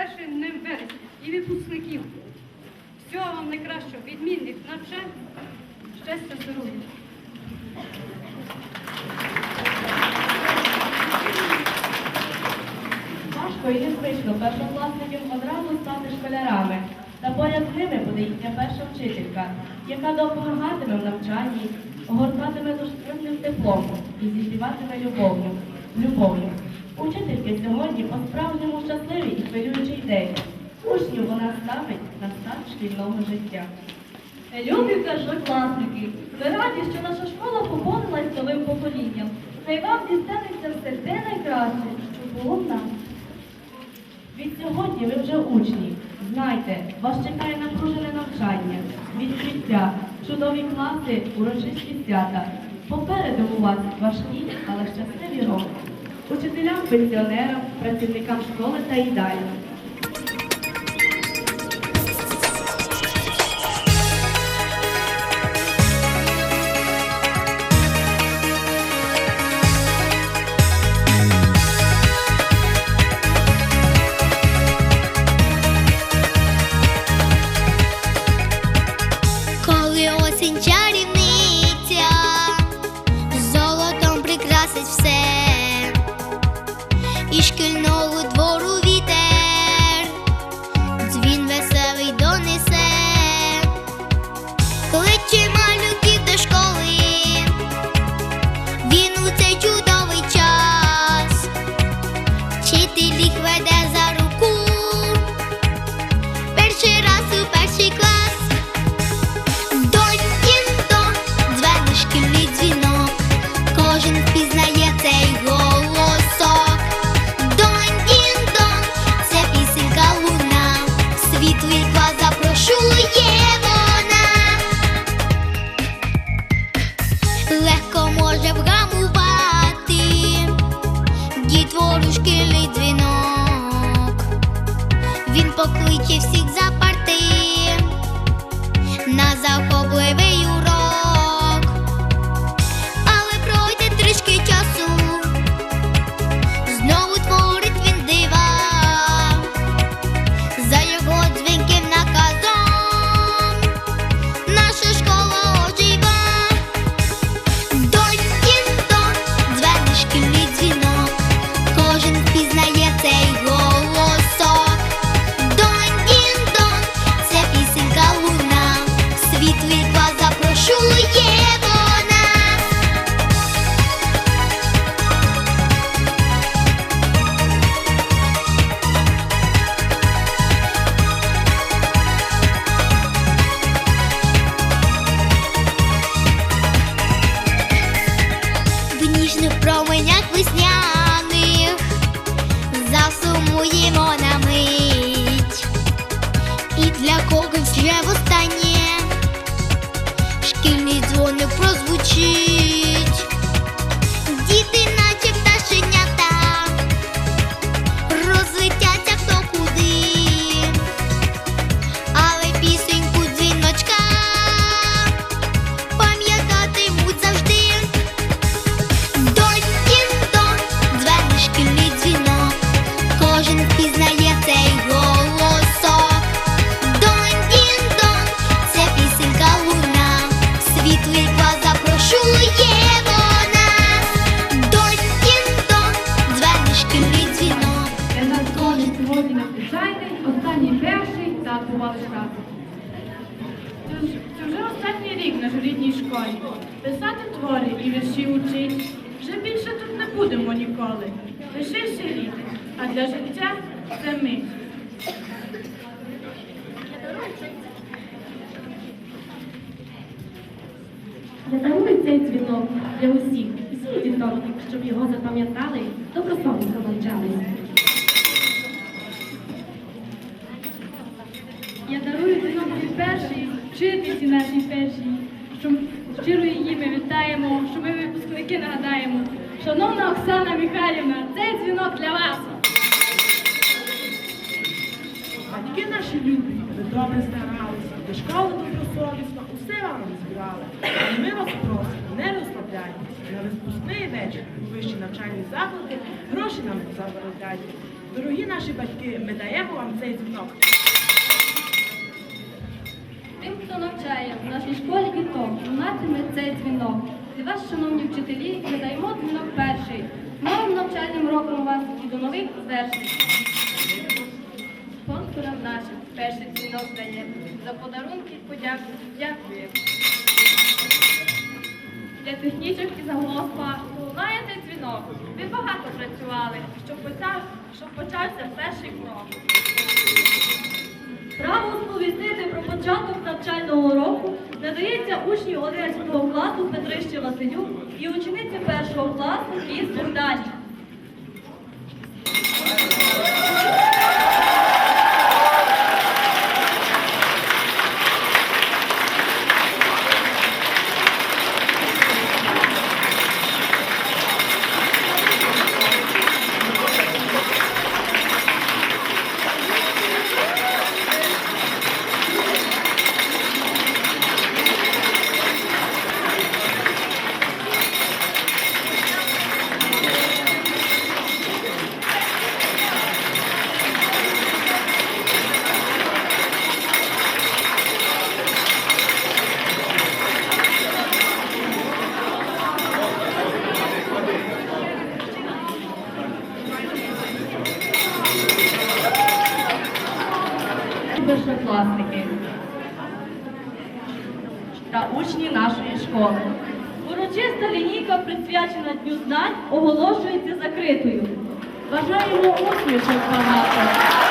першим днем вересня і випускників. Всього вам найкращого, відмінних навчань, щастя, здоров'я. Важко і незвично першокласникам одразу стати школярами. Та поряд з ними буде їхня перша вчителька, яка допомагатиме в навчанні, огортатиме душевним теплом і зігріватиме любов'ю. Учительки сьогодні по-справжньому щасливий і хвилюючий день. Учнів вона ставить на старт шкільного життя. Любі першокласники, ми раді, що наша школа поповнилась новим поколінням. Хай вам дістанеться все те найкраще, що було в нас. Від сьогодні ви вже учні. Знайте, вас чекає напружене навчання, відкриття, чудові класи, урочисті свята. Попереду у вас важкі, але щасливі роки. Учителям, пенсіонерам, працівникам школи та їдальні. Покличе всіх за парти. На захопливий сьогодні надзвичайний, останній перший та бували штати. Це вже останній рік наш у рідній школі. Писати твори і вірші учить. Вже більше тут не будемо ніколи. Лишився рік, а для життя це мить. Я дарую цей дзвінок для усіх, всіх діток, щоб його запам'ятали, добросовісно навчались. Я дарую дзвінок цій першій, вчительці нашій першій, що щиро її ми вітаємо, що ми випускники нагадаємо. Шановна Оксана Михайлівна, цей дзвінок для вас. Батьки наші любі, ви добре старалися, до школи добросовісно, усе вам розбирали. І ми вас просимо, не розслабляйтесь. На випускний вечір у вищі навчальні заклади гроші нам не. Дорогі наші батьки, ми даємо вам цей дзвінок. Хто навчає в нашій школі діток, лунатиме цей дзвінок. Для вас, шановні вчителі, ми даємо дзвінок перший. Новим навчальним роком вас і до нових звершень. Спонсорам нашим перший дзвінок дає. За подарунки подяку. Дякую. Для технічок і заголовка лунає цей дзвінок. Ви багато працювали, щоб почався перший крок. Початок навчального року надається учні 11 класу Петрищі Василюк і учениці 1 класу Ліс Богдані. Першокласники та учні нашої школи. Урочиста лінійка, присвячена Дню знань, оголошується закритою. Бажаємо усмішок багато.